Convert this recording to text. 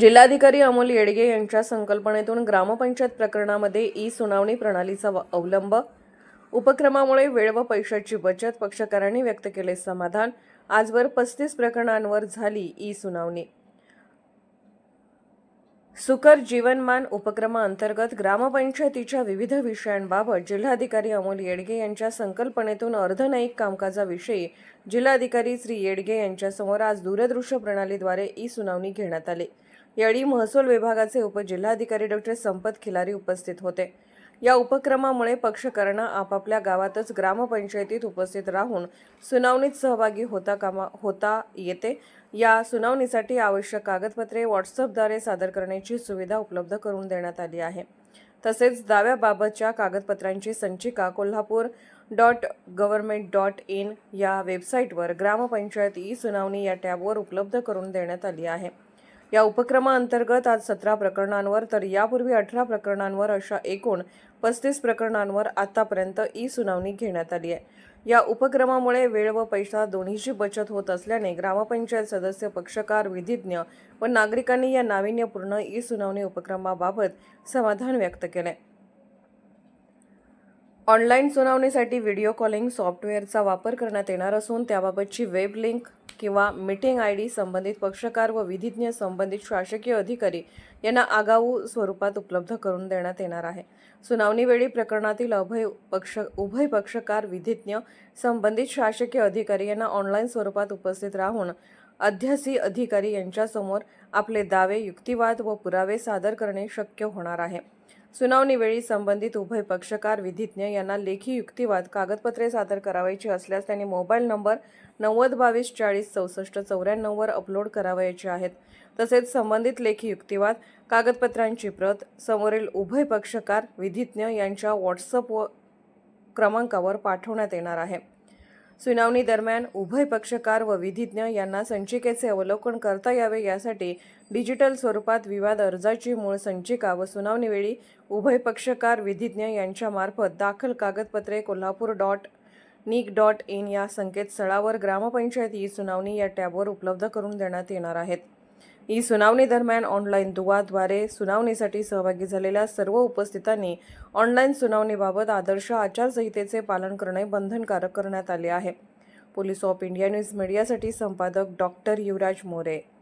जिल्हाधिकारी अमोल येडगे यांच्या संकल्पनेतून ग्रामपंचायत प्रकरणामध्ये ई सुनावणी प्रणालीचा व- अवलंब. उपक्रमामुळे वेळ व पैशाची बचत पक्षकारांनी व्यक्त केले समाधान. आजवर पस्तीस प्रकरणांवर झाली ई सुनावणी. सुकर जीवनमान उपक्रमाअंतर्गत ग्रामपंचायतीच्या विविध विषयांबाबत जिल्हाधिकारी अमोल येडगे यांच्या संकल्पनेतून अर्धनैतिक कामकाजाविषयी जिल्हाधिकारी श्री येडगे यांच्यासमोर आज दूरदृश्य प्रणालीद्वारे ई सुनावणी घेण्यात आली. यावेळी महसूल विभागाचे उपजिल्हाधिकारी डॉक्टर संपत खिलारी उपस्थित होते. या उपक्रमामुळे पक्षकारांना आपापल्या गावातच ग्रामपंचायतीत उपस्थित राहून सुनावणीत सहभागी होता कामा होता येते. या सुनावणीसाठी आवश्यक कागदपत्रे व्हॉट्सअपद्वारे सादर करण्याची सुविधा उपलब्ध करून देण्यात आली आहे. तसेच दाव्याबाबतच्या कागदपत्रांची संचिका Kolhapur dot government dot in या वेबसाईटवर ग्रामपंचायत ई सुनावणी या टॅबवर उपलब्ध करून देण्यात आली आहे. या उपक्रमाअंतर्गत आज सतरा प्रकरणांवर तर यापूर्वी अठरा प्रकरणांवर अशा एकूण पस्तीस प्रकरणांवर आतापर्यंत ई सुनावणी घेण्यात आली आहे. या उपक्रमामुळे वेळ व पैसा दोन्हीची बचत होत असल्याने ग्रामपंचायत सदस्य पक्षकार विधिज्ञ व नागरिकांनी या नाविन्यपूर्ण ई सुनावणी उपक्रमाबाबत समाधान व्यक्त केले ऑनलाईन सुनावणीसाठी व्हिडिओ कॉलिंग सॉफ्टवेअरचा वापर करण्यात येणार असून त्याबाबतची वेब लिंक किंवा मीटिंग आय डी संबंधित पक्षकार व विधिज्ञ संबंधित शासकीय अधिकारी यांना आगाऊ स्वरूपात उपलब्ध करून देण्यात येणार आहे. सुनावणीवेळी प्रकरणातील अभय पक्ष उभय पक्षकार विधिज्ञ संबंधित शासकीय अधिकारी यांना ऑनलाईन स्वरूपात उपस्थित राहून अध्यासी अधिकारी यांच्यासमोर आपले दावे युक्तिवाद व पुरावे सादर करणे शक्य होणार आहे. सुनावणीवेळी संबंधित उभय पक्षकार विधिज्ञ यांना लेखी युक्तिवाद कागदपत्रे सादर करावयाची असल्यास त्यांनी मोबाईल नंबर नव्वद बावीस चाळीस चौसष्ट चौऱ्याण्णववर अपलोड करावयाचे आहेत. तसेच संबंधित लेखी युक्तिवाद कागदपत्रांची प्रत समोरील उभय पक्षकार विधिज्ञ यांच्या व्हॉट्सअप व क्रमांकावर पाठवण्यात येणार आहे. सुनावणी दरम्यान उभय पक्षकार व विधिज्ञ यांना संचिकेचे अवलोकन करता यावे यासाठी डिजिटल स्वरूपात विवाद अर्जाची मूळ संचिका व सुनावणीवेळी उभय पक्षकार विधिज्ञ यांच्यामार्फत दाखल कागदपत्रे Kolhapur dot NIC dot in या संकेतस्थळावर ग्रामपंचायत ई सुनावणी या टॅबवर उपलब्ध करून देण्यात येणार आहेत. ई सुनावणी दरम्यान ऑनलाईन दुवाद्वारे सुनावणीसाठी सहभागी झालेल्या सर्व उपस्थितांनी ऑनलाईन सुनावणीबाबत आदर्श आचारसंहितेचे पालन करणे बंधनकारक करण्यात आले आहे. पोलीस ऑफ इंडिया न्यूज मीडियासाठी संपादक डॉक्टर युवराज मोरे.